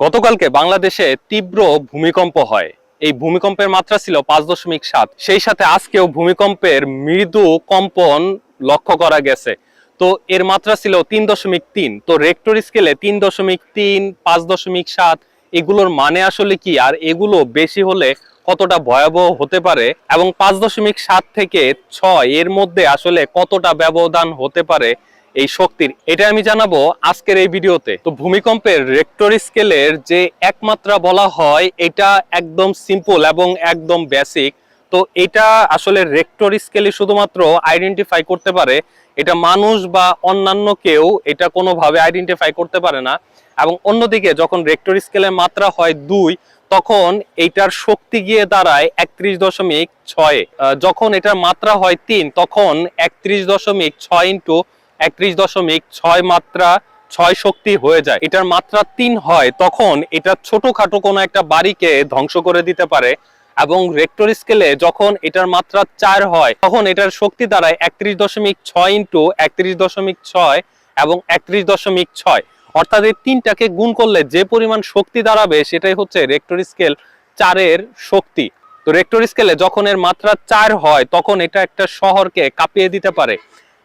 গতকালকে বাংলাদেশে তীব্র ভূমিকম্প হয়। এই ভূমিকম্পের মাত্রা ছিল পাঁচ দশমিক সাত। সেই সাথে আজকেও ভূমিকম্পের মৃদু কম্পন লক্ষ্য করা গেছে। তো এর মাত্রা ছিল তিন দশমিক তিন। তো রেক্টর স্কেলে তিন দশমিক তিন, পাঁচ দশমিক সাত, এগুলোর মানে আসলে কি? আর এগুলো বেশি হলে কতটা ভয়াবহ হতে পারে? এবং পাঁচ দশমিক সাত থেকে ছয় এর মধ্যে আসলে কতটা ব্যবধান হতে পারে? এই শক্তির। এটা আমি জানাব আজকের এই ভিডিওতে। তো ভূমিকম্পের রেক্টর স্কেলের যে একমাত্রা বলা হয়, এটা একদম সিম্পল এবং একদম বেসিক তো এটা আসলে রেক্টর স্কেলে শুধুমাত্র আইডেন্টিফাই করতে পারে। এটা মানুষ বা অন্যান্য কেউ এটা কোনোভাবে আইডেন্টিফাই করতে পারে না। এবং অন্যদিকে যখন রেক্টর স্কেলের মাত্রা হয় দুই, তখন এইটার শক্তি গিয়ে দাঁড়ায় একত্রিশ দশমিক ছয়। যখন এটার মাত্রা হয় তিন, তখন একত্রিশ দশমিক ছয় ইন্টু একত্রিশ দশমিক ছয় মাত্রা ছয় শক্তি হয়ে যায়। এটার মাত্রা তিন হয়, তখন এটা ছোটখাটো কোনো একটা বাড়িকে ধ্বংস করে দিতে পারে এবং রেক্টর স্কেলে যখন এটার মাত্রা চার হয়, তখন এটার শক্তি দাঁড়ায় একত্রিশ দশমিক ছয় ইন্টু একত্রিশ দশমিক ছয় এবং একত্রিশ দশমিক ছয়। অর্থাৎ এই তিনটাকে গুণ করলে যে পরিমাণ শক্তি দাঁড়াবে সেটাই হচ্ছে রেক্টর স্কেল চারের শক্তি। তো রেক্টর স্কেলে যখন এর মাত্রা চার হয়, তখন এটা একটা শহরকে কাঁপিয়ে দিতে পারে।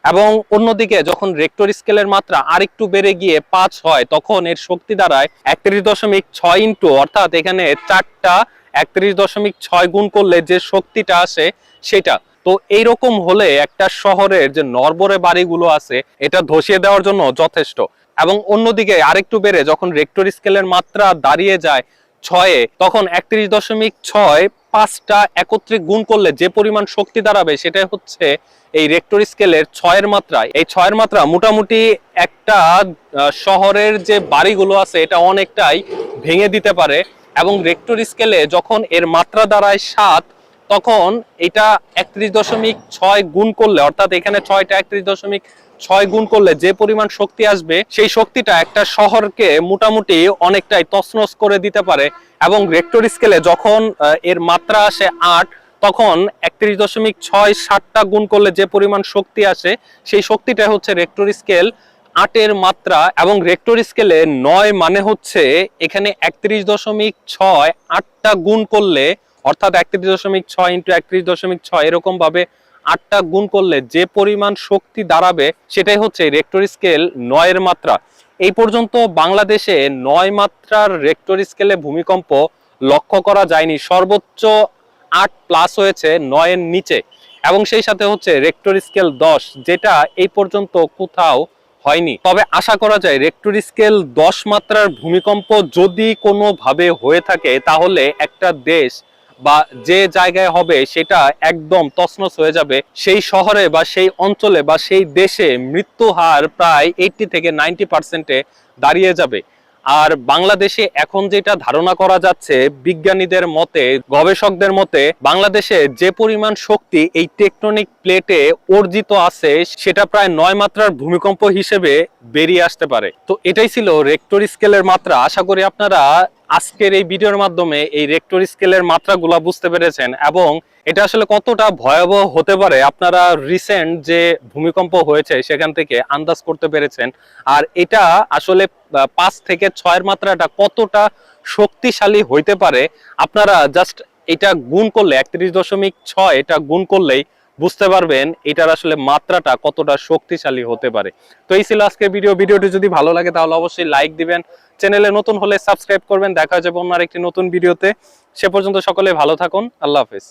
এবং অন্যদিকে যখন রেক্টর স্কেলের মাত্রা আরেকটু বেড়ে গিয়ে পাঁচ হয়, তখন এর শক্তি দাঁড়ায় একত্রিশ দশমিক ছয় ইন্টু অর্থাৎ এখানে চারটা একত্রিশ দশমিক ছয় গুণ করলে যে শক্তিটা আসে সেটা। তো এইরকম হলে একটা শহরের যে নরবরে বাড়িগুলো আছে, এটা ধসিয়ে দেওয়ার জন্য যথেষ্ট। এবং অন্যদিকে আরেকটু বেড়ে যখন রেক্টর স্কেলের মাত্রা দাঁড়িয়ে যায় ছয়ে, তখন একত্রিশ দশমিক ছয় পাঁচটা একত্রে গুণ করলে যে পরিমাণ শক্তি দাঁড়াবে সেটাই হচ্ছে এই রেক্টর স্কেলের ছয়ের মাত্রা। এই ছয়ের মাত্রা মোটামুটি একটা শহরের যে বাড়িগুলো আছে এটা অনেকটাই ভেঙে দিতে পারে এবং রেক্টর স্কেলে যখন এর মাত্রা দাঁড়ায় সাত, তখন এটা একত্রিশ দশমিক ছয় গুণ করলে, অর্থাৎ এখানে ছয়টা একত্রিশ দশমিক ছয় গুণ করলে যে পরিমাণ শক্তি আসবে, সেই শক্তিটা একটা শহরকে মোটামুটি অনেকটাই তছনছ করে দিতে পারে এবং রেক্টর স্কেলে যখন এর মাত্রা আসে আট, তখন একত্রিশ দশমিক ছয় সাতটা গুণ করলে যে পরিমাণ শক্তি আসে, সেই শক্তিটা হচ্ছে রেক্টর স্কেল আটের মাত্রা এবং রেক্টর স্কেলে নয় মানে হচ্ছে এখানে একত্রিশ দশমিক ছয় আটটা গুণ করলে, অর্থাৎ একত্রিশ দশমিক ছয় ইন্টু একত্রিশ দশমিক ছয় এরকম ভাবে আটটা গুণ করলে যে পরিমাণ শক্তি দাঁড়াবে সেটাই হচ্ছে রেক্টর স্কেল নয়ের মাত্রা। এই পর্যন্ত বাংলাদেশে নয় মাত্রার রেক্টর স্কেলে ভূমিকম্প লক্ষ্য করা যায়নি। সর্বোচ্চ আট প্লাস হয়েছে নয়ের নিচে। এবং সেই সাথে হচ্ছে রেক্টর স্কেল দশ, যেটা এই পর্যন্ত কোথাও হয়নি। তবে আশা করা যায় রেক্টর স্কেল দশ মাত্রার ভূমিকম্প যদি কোনোভাবে হয়ে থাকে, তাহলে একটা দেশ বা যে জায়গায় হবে সেটা একদম তছনছ হয়ে যাবে। সেই শহরে বা সেই অঞ্চলে বা সেই দেশে মৃত্যু হার প্রায় এইটটি থেকে নাইনটি পার্সেন্টে দাঁড়িয়ে যাবে। আর বাংলাদেশে এখন যেটা ধারণা করা যাচ্ছে, বিজ্ঞানীদের মতে, গবেষকদের মতে, বাংলাদেশে যে পরিমাণ শক্তি এই টেকটনিক প্লেটে অর্জিত আছে, সেটা প্রায় নয় মাত্রার ভূমিকম্প হিসেবে বেরিয়ে আসতে পারে। তো এটাই ছিল রেক্টর স্কেলের মাত্রা। আশা করি আপনারা আজকের এই ভিডিওর মাধ্যমে এই রেক্টর স্কেলের মাত্রাগুলো বুঝতে পেরেছেন এবং এটা আসলে কতটা ভয়াবহ হতে পারে আপনারা রিসেন্ট যে ভূমিকম্প হয়েছে সেখান থেকে আন্দাজ করতে পেরেছেন। আর এটা আসলে পাঁচ থেকে ছয়ের মাত্রাটা কতটা শক্তিশালী হইতে পারে, আপনারা জাস্ট এটা গুণ করলে একত্রিশ দশমিক ছয় এটা গুণ করলেই বুঝতে পারবেন এটার আসলে মাত্রাটা কতটা শক্তিশালী হতে পারে। তো এই ছিল আজকের ভিডিও ভিডিওটি যদি ভালো লাগে তাহলে অবশ্যই লাইক দিবেন। চ্যানেলে নতুন হলে সাবস্ক্রাইব করবেন। দেখা যাবে অন্য আরেকটি নতুন ভিডিওতে সে পর্যন্ত সকলে ভালো থাকুন। আল্লাহ হাফেজ।